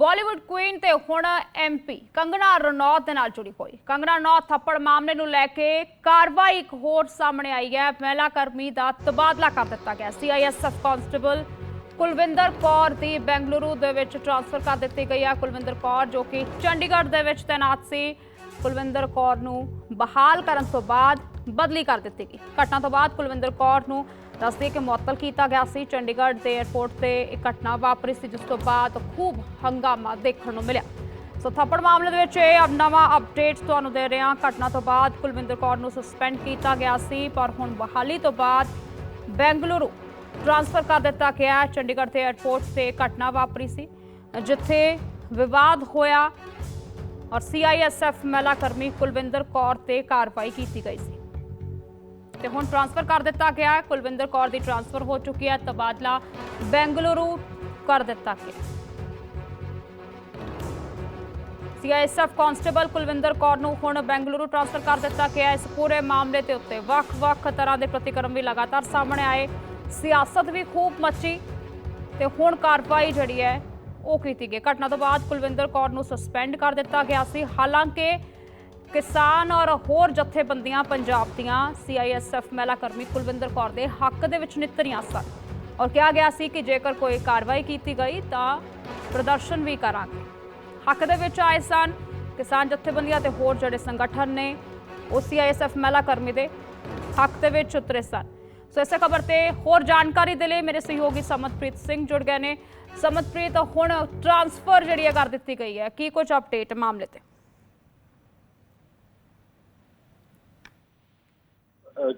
Bollywood Queen ਤੇ ਹੁਣ MP ਕੰਗਣਾ ਰਣੌਤ ਦੇ ਨਾਲ ਜੁੜੀ ਹੋਈ. ਕੰਗਣਾ ਰਣੌਤ ਥੱਪੜ ਮਾਮਲੇ ਨੂੰ ਲੈ ਕੇ ਕਾਰਵਾਈ ਇੱਕ ਹੋਰ ਸਾਹਮਣੇ ਆਈ ਹੈ। ਮਹਿਲਾ ਕਰਮੀ ਦਾ ਤਬਾਦਲਾ ਕਰ ਦਿੱਤਾ ਗਿਆ। ਸੀਆਈਐਸਐਫ ਕਾਂਸਟੇਬਲ ਕੁਲਵਿੰਦਰ ਕੌਰ ਦੀ ਬੈਂਗਲੁਰੂ ਦੇ ਵਿੱਚ ਟ੍ਰਾਂਸਫਰ ਕਰ ਦਿੱਤੀ ਗਈ ਹੈ। ਕੁਲਵਿੰਦਰ ਕੌਰ ਜੋ ਕਿ ਚੰਡੀਗੜ੍ਹ ਦੇ ਵਿੱਚ ਤਾਇਨਾਤ ਸੀ। ਕੁਲਵਿੰਦਰ ਕੌਰ ਨੂੰ ਬਹਾਲ ਕਰਨ ਤੋਂ ਬਾਅਦ ਬਦਲੀ ਕਰ ਦਿੱਤੀ ਗਈ। ਘਟਨਾ ਤੋਂ ਬਾਅਦ ਕੁਲਵਿੰਦਰ ਕੌਰ ਨੂੰ ਦੱਸਦੇ ਕਿ ਮੁਅੱਤਲ ਕੀਤਾ ਗਿਆ ਸੀ। ਚੰਡੀਗੜ੍ਹ ਦੇ 에ਅਰਪੋਰਟ ਤੇ ਇਹ ਘਟਨਾ ਵਾਪਰੀ ਸੀ, ਜਿਸ ਤੋਂ ਬਾਅਦ ਖੂਬ ਹੰਗਾਮਾ ਦੇਖਣ ਨੂੰ ਮਿਲਿਆ। ਸੋ ਥੱਪੜ ਮਾਮਲੇ ਦੇ ਵਿੱਚ ਇਹ ਨਵਾਂ ਅਪਡੇਟ ਤੁਹਾਨੂੰ ਦੇ ਰਹੇ ਹਾਂ। ਘਟਨਾ ਤੋਂ ਬਾਅਦ ਕੁਲਵਿੰਦਰ ਕੌਰ ਨੂੰ ਸਸਪੈਂਡ ਕੀਤਾ ਗਿਆ ਸੀ, ਪਰ ਹੁਣ ਬਹਾਲੀ ਤੋਂ ਬਾਅਦ ਬੈਂਗਲੁਰੂ ਟ੍ਰਾਂਸਫਰ ਕਰ ਦਿੱਤਾ ਗਿਆ ਚੰਡੀਗੜ੍ਹ ਦੇ 에ਅਰਪੋਰਟ ਤੇ ਘਟਨਾ ਵਾਪਰੀ ਸੀ, ਜਿੱਥੇ ਵਿਵਾਦ ਹੋਇਆ ਔਰ ਸੀਆਈਐਸਐਫ ਮਹਿਲਾ ਕਰਮੀ ਕੁਲਵਿੰਦਰ ਕੌਰ ਤੇ ਕਾਰਵਾਈ ਕੀਤੀ ਗਈ ਸੀ। ਤੇ ਹੁਣ ਟ੍ਰਾਂਸਫਰ ਕਰ ਦਿੱਤਾ ਗਿਆ। ਕੁਲਵਿੰਦਰ ਕੌਰ ਦੀ ਟ੍ਰਾਂਸਫਰ ਹੋ ਚੁੱਕੀ ਹੈ। ਤਬਾਦਲਾ ਬੈਂਗਲੁਰੂ ਕਰ ਦਿੱਤਾ ਗਿਆ। ਸੀਆਈਐਸਐਫ ਕਾਂਸਟੇਬਲ ਕੁਲਵਿੰਦਰ ਕੌਰ ਨੂੰ ਹੁਣ ਬੈਂਗਲੁਰੂ ਟ੍ਰਾਂਸਫਰ ਕਰ ਦਿੱਤਾ ਗਿਆ ਇਸ ਪੂਰੇ ਮਾਮਲੇ ਦੇ ਉੱਤੇ ਵੱਖ-ਵੱਖ ਤਰ੍ਹਾਂ ਦੇ ਪ੍ਰਤੀਕਰਮ ਵੀ ਲਗਾਤਾਰ ਸਾਹਮਣੇ ਆਏ। ਸਿਆਸਤ ਵੀ ਖੂਬ ਮੱਚੀ ਤੇ ਹੁਣ ਕਾਰਵਾਈ ਜਿਹੜੀ ਹੈ ਉਹ ਕੀਤੀ ਗਈ। ਘਟਨਾ ਤੋਂ ਬਾਅਦ ਕੁਲਵਿੰਦਰ ਕੌਰ ਨੂੰ ਸਸਪੈਂਡ ਕਰ ਦਿੱਤਾ ਗਿਆ ਸੀ। ਹਾਲਾਂਕਿ ਕਿਸਾਨ ਔਰ ਹੋਰ ਜਥੇਬੰਦੀਆਂ ਪੰਜਾਬ ਦੀਆਂ ਸੀਆਈਐਸਐਫ ਮਹਿਲਾ ਕਰਮੀ ਕੁਲਵਿੰਦਰ ਕੌਰ ਦੇ ਹੱਕ ਦੇ ਵਿੱਚ ਨਿੱਤਰੀਆਂ ਸਨ। ਔਰ ਕਿਹਾ ਗਿਆ ਸੀ ਕਿ ਜੇਕਰ ਕੋਈ ਕਾਰਵਾਈ ਕੀਤੀ ਗਈ ਤਾਂ ਪ੍ਰਦਰਸ਼ਨ ਵੀ ਕਰਾਂਗੇ। ਹੱਕ ਦੇ ਵਿੱਚ ਆਏ ਸਨ ਕਿਸਾਨ ਜਥੇਬੰਦੀਆਂ ਤੇ ਹੋਰ ਜਿਹੜੇ ਸੰਗਠਨ ਨੇ, ਉਹ ਸੀਆਈਐਸਐਫ ਮਹਿਲਾ ਕਰਮੀ ਦੇ ਹੱਕ ਦੇ ਵਿੱਚ ਉਤਰੇ ਸਨ। ਸੋ ਇਸੇ ਖਬਰ ਤੇ ਹੋਰ ਜਾਣਕਾਰੀ ਦੇ ਲਈ ਮੇਰੇ ਸਹਿਯੋਗੀ ਸਮਤਪ੍ਰੀਤ ਸਿੰਘ ਜੁੜ ਗਏ ਨੇ। ਸਮਤਪ੍ਰੀਤ ਹੁਣ ਟ੍ਰਾਂਸਫਰ ਜਿਹੜੀ ਹੈ ਕਰ ਦਿੱਤੀ ਗਈ ਹੈ। ਕੀ ਕੁਝ ਅਪਡੇਟ ਮਾਮਲੇ ਤੇ?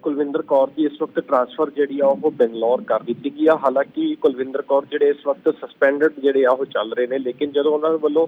ਕੁਲਵਿੰਦਰ ਕੌਰ ਦੀ ਇਸ ਵਕਤ ਟ੍ਰਾਂਸਫਰ ਜਿਹੜੀ ਆ ਉਹ ਬੰਗਲੌਰ ਕਰ ਦਿੱਤੀ ਗਈ ਆ। ਹਾਲਾਂਕਿ ਕੁਲਵਿੰਦਰ ਕੌਰ ਜਿਹੜੇ ਇਸ ਵਕਤ ਸਸਪੈਂਡਡ ਜਿਹੜੇ ਆ ਉਹ ਚੱਲ ਰਹੇ ਨੇ ਲੇਕਿਨ ਜਦੋਂ ਉਹਨਾਂ ਵੱਲੋਂ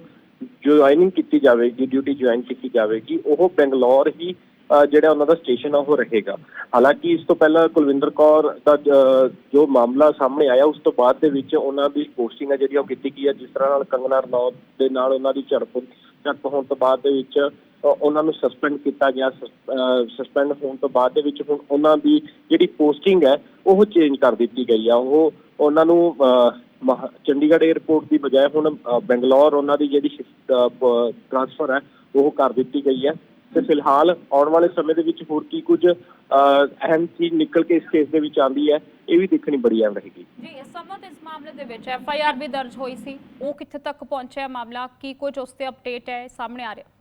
ਜੁਆਇਨਿੰਗ ਕੀਤੀ ਜਾਵੇਗੀ ਡਿਊਟੀ ਜੁਆਇਨ ਕੀਤੀ ਜਾਵੇਗੀ ਉਹ ਬੰਗਲੌਰ ਹੀ ਅ, ਜਿਹੜਾ ਉਹਨਾਂ ਦਾ ਸਟੇਸ਼ਨ ਆ ਉਹ ਰਹੇਗਾ। ਹਾਲਾਂਕਿ ਇਸ ਤੋਂ ਪਹਿਲਾਂ ਕੁਲਵਿੰਦਰ ਕੌਰ ਦਾ ਜ- ਜੋ ਮਾਮਲਾ ਸਾਹਮਣੇ ਆਇਆ ਉਸ ਤੋਂ ਬਾਅਦ ਦੇ ਵਿੱਚ ਉਹਨਾਂ ਦੀ ਪੋਸਟਿੰਗ ਆ ਜਿਹੜੀ ਆ ਉਹ ਕੀਤੀ ਗਈ ਹੈ ਜਿਸ ਤਰ੍ਹਾਂ ਨਾਲ ਕੰਗਨਾ ਰਣੌਤ ਦੇ ਨਾਲ ਉਹਨਾਂ ਦੀ ਝੜਪ ਝੜਪ ਹੋਣ ਤੋਂ ਬਾਅਦ ਦੇ ਵਿੱਚ ਉਹਨਾਂ ਨੂੰ ਸਸਪੈਂਡ ਕੀਤਾ ਗਿਆ ਸਸਪੈਂਡ ਹੋਣ ਤੋਂ ਬਾਅਦ ਦੇ ਵਿੱਚ ਹੁਣ ਉਹਨਾਂ ਦੀ ਜਿਹੜੀ ਪੋਸਟਿੰਗ ਹੈ, ਉਹ ਚੇਂਜ ਕਰ ਦਿੱਤੀ ਗਈ ਆ। ਉਹ ਉਹਨਾਂ ਨੂੰ ਚੰਡੀਗੜ੍ਹ 에ਅਰਪੋਰਟ ਦੀ ਬਜਾਏ ਹੁਣ ਬੰਗਲੌਰ ਉਹਨਾਂ ਦੀ ਜਿਹੜੀ ਟ੍ਰਾਂਸਫਰ ਹੈ, ਉਹ ਕਰ ਦਿੱਤੀ ਗਈ ਹੈ। ਤੇ ਫਿਲਹਾਲ ਆਉਣ ਵਾਲੇ ਸਮੇਂ ਦੇ ਵਿੱਚ ਹੋਰ ਕੀ ਕੁਝ ਅਹਿਮ ਚੀਜ਼ ਨਿਕਲ ਕੇ ਇਸ ਕੇਸ ਦੇ ਵਿੱਚ ਆਉਂਦੀ ਹੈ, ਇਹ ਵੀ ਦੇਖਣੀ ਬੜੀ ਅਹਿਮ ਰਹੇਗੀ। ਜੀ, ਇਸ ਸੰਬੰਧ ਇਸ ਮਾਮਲੇ ਦੇ ਵਿੱਚ ਐਫ ਆਈ ਆਰ ਵੀ ਦਰਜ ਹੋਈ ਸੀ। ਉਹ ਕਿੱਥੇ ਤੱਕ ਪਹੁੰਚਿਆ ਮਾਮਲਾ? ਕੀ ਕੁਝ ਉਸ ਤੇ ਅਪਡੇਟ ਹੈ? ਸਾਹਮਣੇ ਆ ਰਿਹਾ।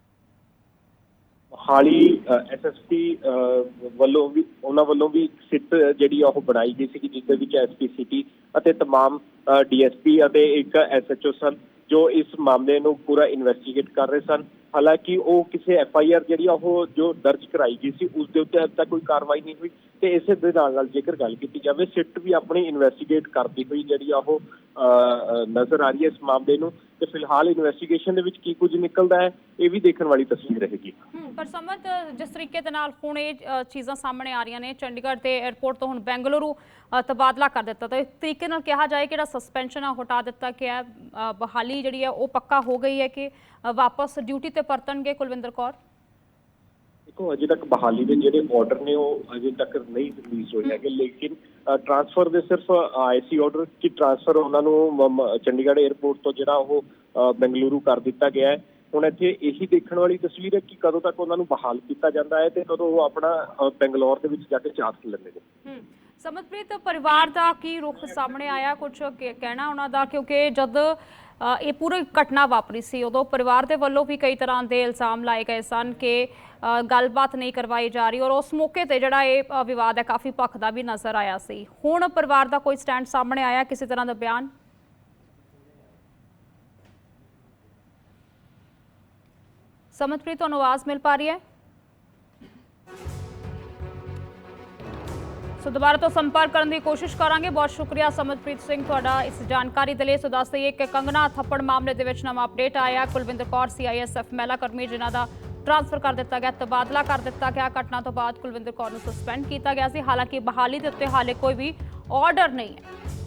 ਹਾਲੀ ਐਸਐਸਪੀ ਵੱਲੋਂ ਵੀ ਉਹਨਾਂ ਵੱਲੋਂ ਵੀ ਸਿੱਟ ਜਿਹੜੀ ਆ ਉਹ ਬਣਾਈ ਗਈ ਸੀ ਕਿ ਜਿਸ ਦੇ ਵਿੱਚ ਐਸਪੀ ਸਿਟੀ ਅਤੇ तमाम ਡੀਐਸਪੀ ਅਤੇ ਇੱਕ ਐਸਐਚਓ ਸਨ ਜੋ ਇਸ ਮਾਮਲੇ ਨੂੰ ਪੂਰਾ ਇਨਵੈਸਟੀਗੇਟ ਕਰ ਰਹੇ ਸਨ ਹਾਲਾਂਕਿ ਉਹ ਕਿਸੇ ਆਰ ਜਿਹੜੀ ਆ ਉਹ ਜੋ ਦਰਜ ਕਰਾਈ ਗਈ ਸੀ, ਉਸ ਦੇ ਉੱਤੇ ਅਜੇ ਤੱਕ ਕੋਈ ਕਾਰਵਾਈ ਨਹੀਂ ਹੋਈ ਤੇ ਇਸੇ ਦੇ ਨਾਲ ਨਾਲ ਜੇਕਰ ਗੱਲ ਕੀਤੀ ਜਾਵੇ, ਸਿੱਟ ਵੀ ਆਪਣੀ ਇਨਵੈਸਟੀਗੇਟ ਕਰਦੀ ਹੋਈ ਜਿਹੜੀ ਆ ਉਹ ਨਜ਼ਰ ਆ ਰਹੀ ਹੈ ਇਸ ਮਾਮਲੇ ਨੂੰ ਤੇ ਫਿਲਹਾਲ ਇਨਵੈਸਟੀਗੇਸ਼ਨ ਦੇ ਵਿੱਚ ਕੀ ਕੁਝ ਨਿਕਲਦਾ ਹੈ, ਇਹ ਵੀ ਦੇਖਣ ਵਾਲੀ ਤਸਵੀਰ ਰਹੇਗੀ। ਪਰ ਸਮਤ, ਜਿਸ ਤਰੀਕੇ ਦੇ ਨਾਲ ਹੁਣ ਇਹ ਚੀਜ਼ਾਂ ਸਾਹਮਣੇ ਆ ਰਹੀਆਂ ਨੇ, ਚੰਡੀਗੜ੍ਹ ਦੇ 에ਅਰਪੋਰਟ ਤੋਂ ਹੁਣ ਬੈਂਗਲੁਰੂ ਤਬਾਦਲਾ ਕਰ ਦਿੱਤਾ ਤਾਂ ਇੱਕ ਤਰੀਕੇ ਨਾਲ ਕਿਹਾ ਜਾਏ ਕਿ ਜਿਹੜਾ ਸਸਪੈਂਸ਼ਨ ਆ ਹਟਾ ਦਿੱਤਾ ਗਿਆ ਬਹਾਲੀ ਜਿਹੜੀ ਹੈ ਉਹ ਪੱਕਾ ਹੋ ਗਈ ਹੈ ਕਿ ਵਾਪਸ ਡਿਊਟੀ ਤੇ ਪਰਤਣਗੇ ਕੁਲਵਿੰਦਰ ਕੌਰ? ਦੇਖੋ ਅਜੇ ਤੱਕ ਬਹਾਲੀ ਦੇ ਜਿਹੜੇ ਆਰਡਰ ਨੇ ਉਹ ਅਜੇ ਤੱਕ ਨਹੀਂ ਰਿਲੀਜ਼ ਹੋਏ ਹੈਗੇ ਲੇਕਿਨ ਟ੍ਰਾਂਸਫਰ ਦੇ ਸਿਰਫ ਆਏ ਸੀ ਆਰਡਰ ਕਿ ਟ੍ਰਾਂਸਫਰ ਉਹਨਾਂ ਨੂੰ ਚੰਡੀਗੜ੍ਹ 에ਅਰਪੋਰਟ ਤੋਂ ਜਿਹੜਾ ਉਹ ਬੰਗਲੁਰੂ ਕਰ ਦਿੱਤਾ ਗਿਆ ਹੈ। ਹੁਣ ਇੱਥੇ ਇਹੀ ਦੇਖਣ ਵਾਲੀ ਤਸਵੀਰ ਹੈ ਕਿ ਕਦੋਂ ਤੱਕ ਉਹਨਾਂ ਨੂੰ ਬਹਾਲ ਕੀਤਾ ਜਾਂਦਾ ਹੈ ਤੇ ਕਦੋਂ ਉਹ ਆਪਣਾ ਬੰਗਲੌਰ ਦੇ ਵਿੱਚ ਜਾ ਕੇ ਚਾਂਸ ਲੈਂਦੇ ਨੇ। ਸਮਤਪ੍ਰੀਤ ਪਰਿਵਾਰ ਦਾ ਕੀ ਰੁਖ ਸਾਹਮਣੇ ਆਇਆ? ਕੁਝ ਕਹਿਣਾ ਉਹਨਾਂ ਦਾ? ਕਿਉਂਕਿ ਜਦ ਇਹ ਪੂਰੀ ਘਟਨਾ ਵਾਪਰੀ ਸੀ, ਉਦੋਂ ਪਰਿਵਾਰ ਦੇ ਵੱਲੋਂ ਵੀ ਕਈ ਤਰ੍ਹਾਂ ਦੇ ਇਲਜ਼ਾਮ ਲਾਏ ਗਏ ਸਨ ਕਿ ਗੱਲਬਾਤ ਨਹੀਂ ਕਰਵਾਈ ਜਾ ਰਹੀ ਔਰ ਉਸ ਮੌਕੇ ਤੇ ਜਿਹੜਾ ਇਹ ਵਿਵਾਦ ਹੈ ਕਾਫੀ ਭਖਦਾ ਵੀ ਨਜ਼ਰ ਆਇਆ ਸੀ। ਹੁਣ ਪਰਿਵਾਰ ਦਾ ਕੋਈ ਸਟੈਂਡ ਸਾਹਮਣੇ ਆਇਆ, ਕਿਸੇ ਤਰ੍ਹਾਂ ਦਾ ਬਿਆਨ? ਸਮਤਪ੍ਰੀਤ ਤੁਹਾਨੂੰ ਆਵਾਜ਼ ਮਿਲ ਪਾ ਰਹੀ ਹੈ? ਸੋ ਦੁਬਾਰਾ ਤੋਂ ਸੰਪਰਕ ਕਰਨ ਦੀ ਕੋਸ਼ਿਸ਼ ਕਰਾਂਗੇ। ਬਹੁਤ ਸ਼ੁਕਰੀਆ ਸਮਰਪ੍ਰੀਤ ਸਿੰਘ ਤੁਹਾਡਾ ਇਸ ਜਾਣਕਾਰੀ ਦੇ ਲਈ। ਸੋ ਦੱਸ ਦਈਏ ਕਿ ਕੰਗਨਾ ਥੱਪੜ ਮਾਮਲੇ ਦੇ ਵਿੱਚ ਨਵਾਂ ਅਪਡੇਟ ਆਇਆ। ਕੁਲਵਿੰਦਰ ਕੌਰ ਸੀਆਈਐਸਐਫ ਮਹਿਲਾ ਕਰਮੀ, ਜਿਨ੍ਹਾਂ ਦਾ ਟ੍ਰਾਂਸਫਰ ਕਰ ਦਿੱਤਾ ਗਿਆ, ਤਬਾਦਲਾ ਕਰ ਦਿੱਤਾ ਗਿਆ। ਘਟਨਾ ਤੋਂ ਬਾਅਦ ਕੁਲਵਿੰਦਰ ਕੌਰ ਨੂੰ ਸਸਪੈਂਡ ਕੀਤਾ ਗਿਆ ਸੀ। ਹਾਲਾਂਕਿ ਬਹਾਲੀ ਦੇ ਉੱਤੇ ਹਾਲੇ ਕੋਈ ਵੀ ਆਰਡਰ ਨਹੀਂ ਹੈ।